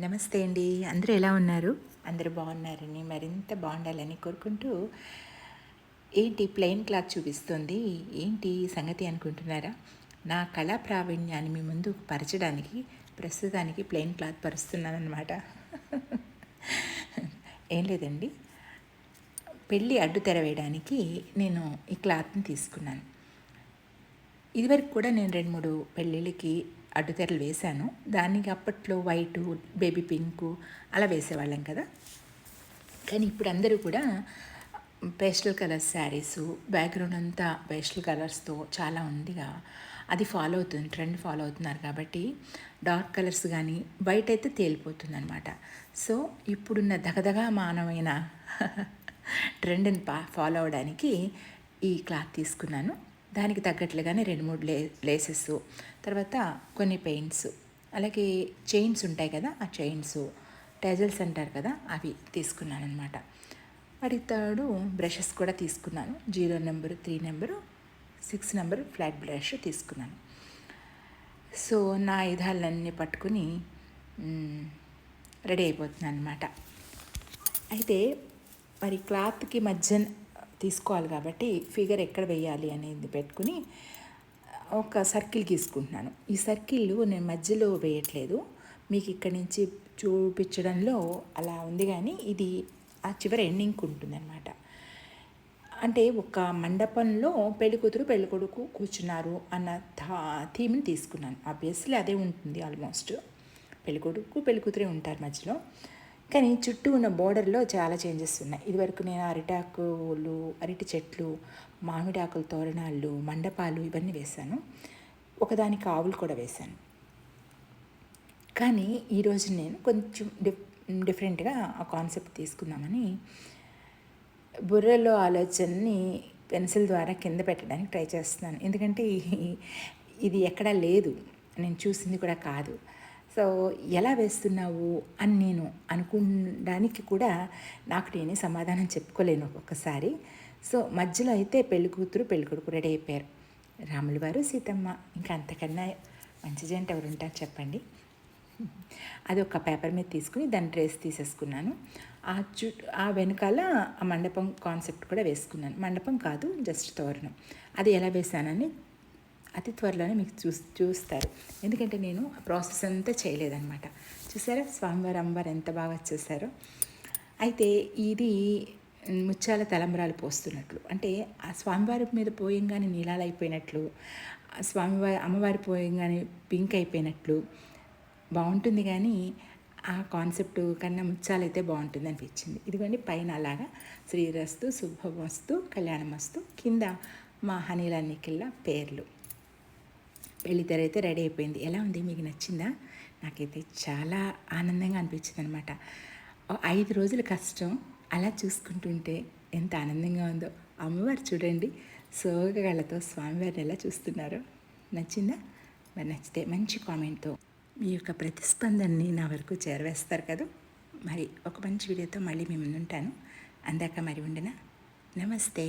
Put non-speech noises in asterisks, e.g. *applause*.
నమస్తే అండి. అందరూ ఎలా ఉన్నారు? అందరూ బాగున్నారని మరింత బాగుండాలని కోరుకుంటూ ఏంటి ప్లెయిన్ క్లాత్ చూపిస్తుంది? ఏంటి సంగతి అనుకుంటున్నారా? నా కళా ప్రావీణ్యాన్ని మీ ముందు పరచడానికి ప్రస్తుతానికి ప్లెయిన్ క్లాత్ పరుస్తున్నాను అనమాట ఏం లేదండి. పెళ్ళి అడ్డు తెర వేయడానికి నేను ఈ క్లాత్ని తీసుకున్నాను. ఇదివరకు కూడా నేను రెండు మూడు పెళ్ళిళ్ళకి అడ్డుతెరలు వేశాను. దానికి అప్పట్లో వైటు బేబీ పింకు అలా వేసేవాళ్ళం కదా. కానీ ఇప్పుడు అందరూ కూడా పేస్టల్ కలర్స్ శారీస్ బ్యాక్గ్రౌండ్ అంతా పేస్టల్ కలర్స్తో చాలా ఉందిగా. అది ఫాలో అవుతుంది ట్రెండ్ ఫాలో అవుతున్నారు కాబట్టి డార్క్ కలర్స్ కానీ బయట అయితే తేలిపోతుంది అనమాట సో ఇప్పుడున్న దగదగా మానమైన *laughs* ట్రెండ్ని పా ఫాలో అవడానికి ఈ క్లాత్ తీసుకున్నాను. దానికి తగ్గట్లుగానే రెండు మూడు లే లేసెస్ తర్వాత కొన్ని పెయింట్స్ అలాగే చైన్స్ ఉంటాయి కదా ఆ చైన్స్ టెజల్స్ అంటారు కదా అవి తీసుకున్నాను అనమాట వాటి తాడు బ్రషెస్ కూడా తీసుకున్నాను. Zero number three number six number flat brush తీసుకున్నాను. సో నా విధాలన్నీ పట్టుకుని రెడీ అయిపోతున్నాను అనమాట అయితే మరి క్లాత్కి మధ్య తీసుకోవాలి కాబట్టి ఫిగర్ ఎక్కడ వేయాలి అనేది పెట్టుకుని ఒక సర్కిల్ గీసుకుంటున్నాను. ఈ సర్కిల్ నేను మధ్యలో వేయట్లేదు. మీకు ఇక్కడి నుంచి చూపించడంలో అలా ఉంది కానీ ఇది ఆ చివరి ఎండింగ్కి ఉంటుందన్నమాట. అంటే ఒక మండపంలో పెళ్ళికూతురు పెళ్ళికొడుకు కూర్చున్నారు అన్న థా థీమ్ని తీసుకున్నాను. ఆబ్వియస్లీ అదే ఉంటుంది ఆల్మోస్ట్. పెళ్ళికొడుకు పెళ్ళికూతురే ఉంటారు మధ్యలో. కానీ చుట్టూ ఉన్న బోర్డర్లో చాలా చేంజెస్ ఉన్నాయి. ఇదివరకు నేను అరిటాకులు అరటి చెట్లు మామిడి ఆకుల తోరణాలు మండపాలు ఇవన్నీ వేశాను. ఒకదానికి ఆవులు కూడా వేశాను. కానీ ఈరోజు నేను కొంచెం డిఫ్ డిఫరెంట్గా ఆ కాన్సెప్ట్ తీసుకుందామని బుర్రలో ఆలోచనని పెన్సిల్ ద్వారా కింద పెట్టడానికి ట్రై చేస్తున్నాను. ఎందుకంటే ఇది ఎక్కడా లేదు. నేను చూసింది కూడా కాదు. సో ఎలా వేస్తున్నావు అని నేను అనుకోవడానికి కూడా నాకు నేనే సమాధానం చెప్పుకోలేను ఒక్కొక్కసారి సో మధ్యలో అయితే పెళ్ళి కూతురు పెళ్ళి కొడుకు రెడీ అయిపోయారు. రాములు వారు సీతమ్మ ఇంకా అంతకన్నా మంచి జంట ఎవరు ఉంటారు చెప్పండి. అది ఒక పేపర్ మీద తీసుకుని దాని డ్రెస్ తీసేసుకున్నాను. ఆ చుట్టూ ఆ వెనకాల ఆ మండపం కాన్సెప్ట్ కూడా వేసుకున్నాను. మండపం కాదు జస్ట్ తోరణం. అది ఎలా వేసానని అతి త్వరలోనే మీకు చూ చూస్తారు. ఎందుకంటే నేను ఆ ప్రాసెస్ అంతా చేయలేదన్నమాట. చూసారా? స్వామివారు అమ్మవారు ఎంత బాగా వచ్చేసారో. అయితే ఇది ముత్యాల తలంబరాలు పోస్తున్నట్లు. అంటే ఆ స్వామివారి మీద పోయంగానే నీలాలు అయిపోయినట్లు స్వామివారి అమ్మవారి పోయంగానే పింక్ అయిపోయినట్లు బాగుంటుంది కానీ ఆ కాన్సెప్ట్ కన్నా ముత్యాలైతే బాగుంటుంది అనిపించింది. ఇదిగోండి పైన అలాగా శ్రీరస్తు శుభమస్తు కళ్యాణమస్తు కింద మా హనీల పేర్లు. పెళ్ళిద్దరు అయితే రెడీ అయిపోయింది. ఎలా ఉంది? మీకు నచ్చిందా? నాకైతే చాలా ఆనందంగా అనిపించింది అనమాట ఐదు రోజుల కష్టం. అలా చూసుకుంటుంటే ఎంత ఆనందంగా ఉందో. అమ్మవారు చూడండి. సోగగళ్ళతో స్వామివారిని ఎలా చూస్తున్నారు? నచ్చిందా? మరి నచ్చితే మంచి కామెంట్తో మీ యొక్క ప్రతిస్పందనని నా వరకు చేరవేస్తారు కదా. మరి ఒక మంచి వీడియోతో మళ్ళీ మేము ఉంటాను అందాక మరి ఉండనా? నమస్తే.